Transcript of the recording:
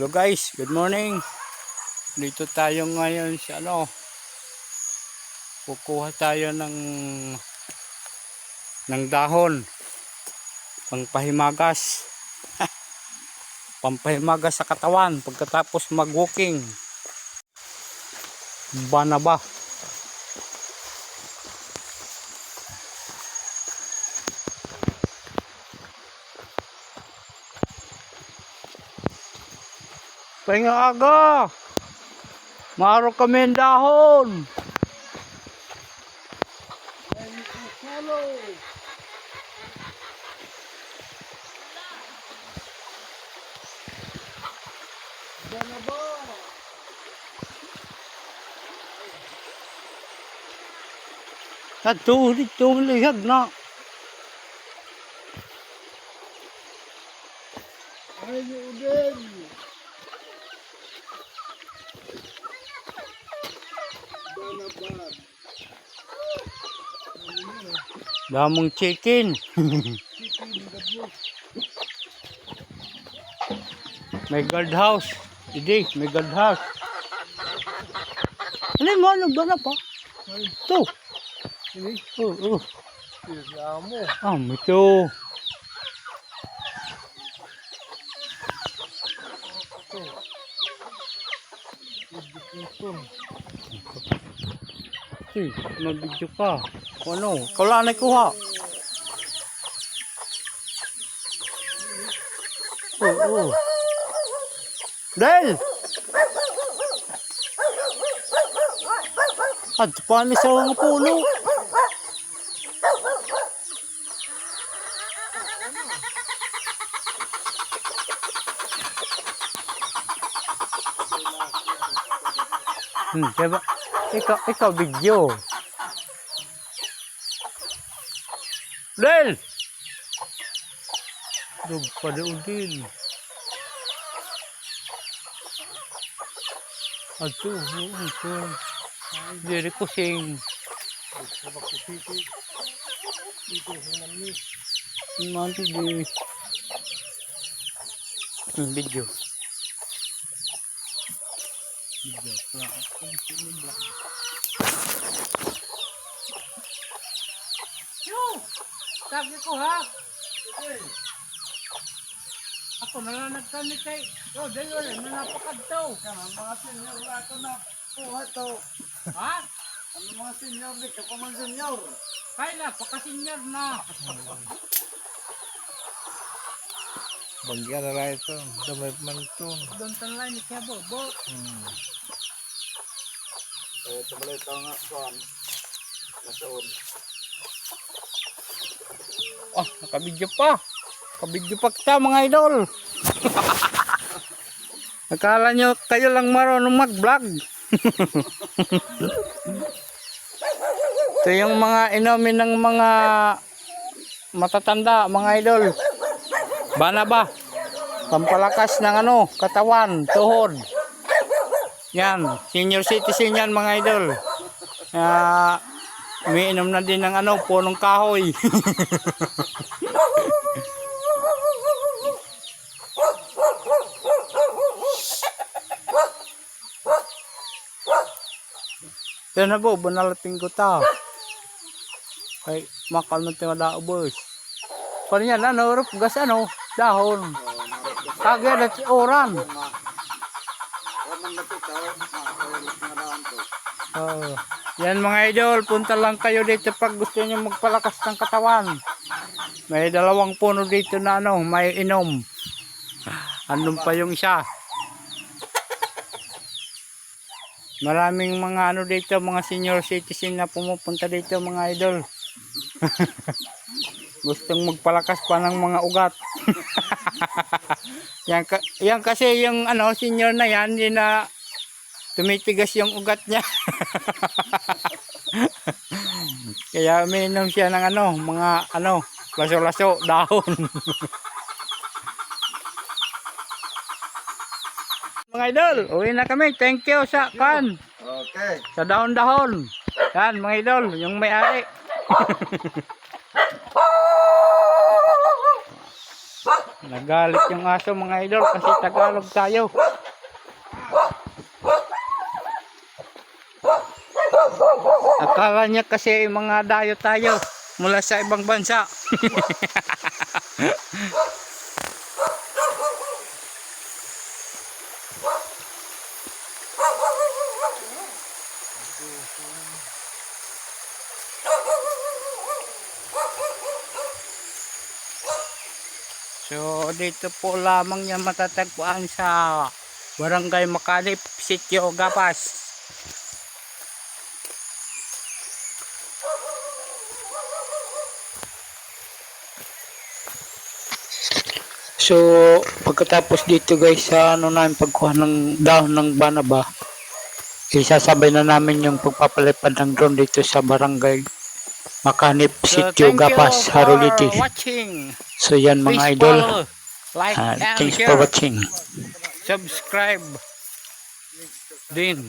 Hello guys, good morning. Dito tayo ngayon sa ano. Kukuha tayo ng ng dahon. Pangpahimagas. Pampahimagas sa katawan pagkatapos mag-walking. Banaba. Pahinga aga. Maro kami ang dahon. Ato, dito lihag na. Ay, udin. Banabad. Damong chicken. May guard house. Hindi, may guard house. Ano mo, ano ba na pa? Ay, Ito. ini. Oh, oh. Sila mo. Ah, ito. Ito. Ito. Uy, mabidyo ka. O Ano? Ikaw lang nakuha. Oo, oo. Del! At paano sa mga puno? Hmm, diba? Ikaw, ikaw video. Del! Dug pa din. Ato, oo, ito. Diri ko sing. Sabak ko siti. Ito, hinan ni. Manto di. Hmm, video. Video. Wala. Sabi ko ha. Ako nalanag kami kay. Oh, dahil wala na napakadto. Ang mga senior na ito na. Kuha to. Ha? Ang mga senior dito, pa man senior. Kaya na, pakasinyer na. Bangga na lang ito. Damay man ito. Doon tanlay ni Kaya Bobo. Hmm. Eh, tumalay ito nga, kuhan. Nasoon. Oh, nakabidyo pa. Nakabidyo pa kita mga idol. Akala nyo kayo lang marunong mag-vlog. Ito yung mga inumin ng mga matatanda, mga idol. Bana ba? Pampalakas ng ano, katawan, tuhod. Yan, senior citizen yan mga idol. Ah, umiinom na din ng ano, punong kahoy. Yan na po, banalating ko ta. Ay, makal na tayo na ubos. Paano yan, ano, rup, gas, ano, dahon. Kagaya oran. Na daan to. Oh. Yan mga idol, punta lang kayo dito pag gusto niyo magpalakas ng katawan. May dalawang puno dito na ano, may inom. Andun pa yung isa. Maraming mga ano dito, mga senior citizen na pumupunta dito mga idol. Gustong magpalakas pa ng mga ugat. yan, yan kasi yung ano, senior na yan, hindi na tumitigas yung ugat niya. Kaya umiinom siya ng ano, mga ano, laso-laso, dahon. mga idol, uwi na kami. Thank you sa kan, Okay. sa dahon-dahon. Yan mga idol, yung may-ari. Nagalit yung aso mga idol kasi Tagalog tayo. Akala niya kasi mga dayo tayo mula sa ibang bansa. So dito po lamang niya matatagpuan sa Barangay Makalip, Sitio Gapas. So pagkatapos dito guys sa ano namin pagkuha ng dahon ng banaba, isasabay na namin yung pagpapalipad ng drone dito sa Barangay Makanip, Sitio Gapas, Haruliti. watching. So yan mga Please idol. like Ah, and thanks share. for watching. Subscribe din.